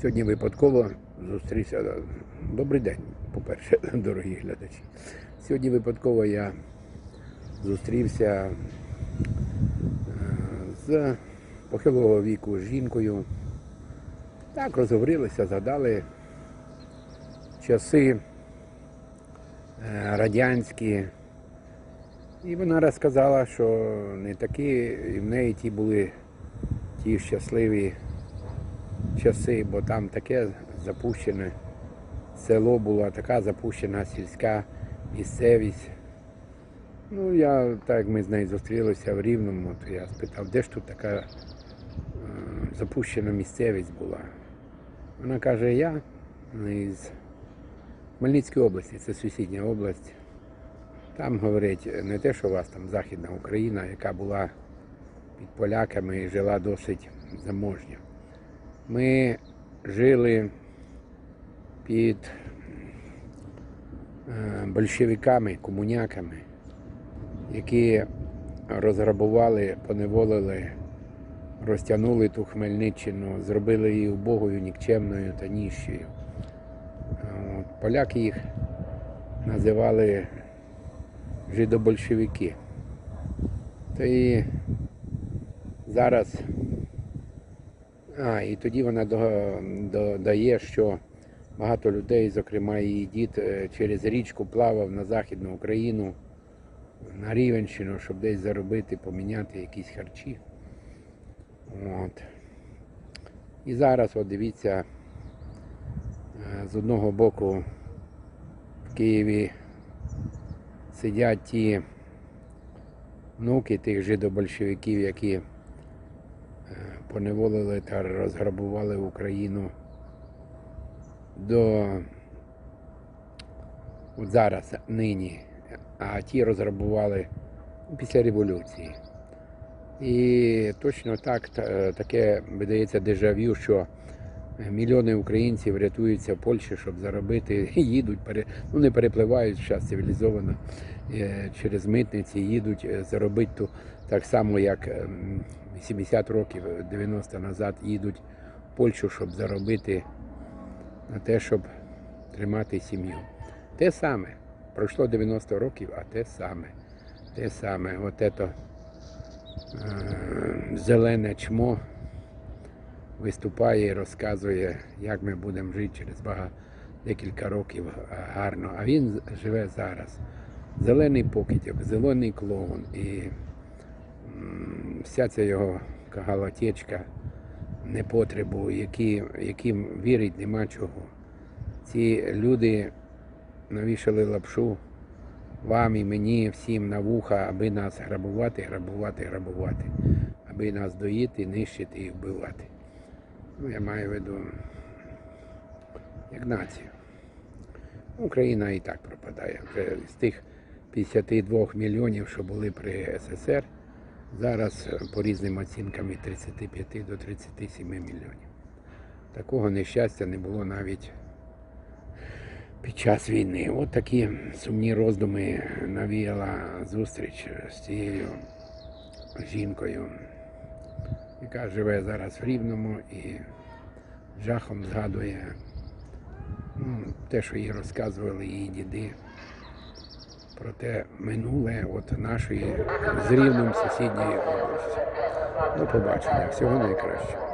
Сьогодні випадково зустрівся. Добрий день, по-перше, дорогі глядачі. Сьогодні випадково я зустрівся е, з похилого віку з жінкою. Так розговорилися, згадали часи е, радянські. І вона розказала, що не такі, і в неї ті були ті щасливі часи, бо там таке запущене село було, така запущена сільська місцевість. Ну, я, так як ми з нею зустрілися в Рівному, то я спитав, де ж тут така е, запущена місцевість була. Вона каже, я із Хмельницької області, це сусідня область. Там говорить не те, що у вас там Західна Україна, яка була під поляками і жила досить заможньо. Ми жили під е, большевиками, комуняками, які розграбували, поневолили, розтягнули ту Хмельниччину, зробили її убогою, нікчемною та ніщою. Поляки їх називали жидобольшевики. То і зараз. А, і тоді вона додає, що багато людей, зокрема її дід, е, через річку плавав на Західну Україну, на Рівенщину, щоб десь заробити, поміняти якісь харчі. От. І зараз, от дивіться, е, з одного боку в Києві сидять ті внуки тих жидобольшевиків, які поневолили та розграбували Україну до от зараз, нині, а ті розграбували після революції. І точно так, таке видається дежавю, що мільйони українців рятуються в Польщі, щоб заробити, їдуть, пере, ну не перепливають зараз цивілізовано е, через митниці, їдуть е, заробити ту, так само, як ем, 80 років, е, 90 назад їдуть в Польщу, щоб заробити на те, щоб тримати сім'ю. Те саме. Пройшло 90 років, а те саме. Те саме. От ето, е, зелене чмо виступає і розказує, як ми будемо жити через багато декілька років гарно. А він живе зараз. Зелений покидьок, зелений клоун і вся ця його галатечка непотребу, які, яким вірить нема чого. Ці люди навішали лапшу вам і мені, всім на вуха, аби нас грабувати, грабувати, грабувати, аби нас доїти, нищити і вбивати. Ну, я маю в виду як націю. Україна і так пропадає. Вже з тих 52 мільйонів, що були при СССР, зараз е, по різним оцінкам від 35 до 37 мільйонів. Такого нещастя не було навіть під час війни. От такі сумні роздуми навіяла зустріч з цією жінкою, яка живе зараз в Рівному і жахом згадує ну, те, що їй розказували її діди. Про те минуле от нашої з рівнем сусідньої області. До побачення. Всього найкращого.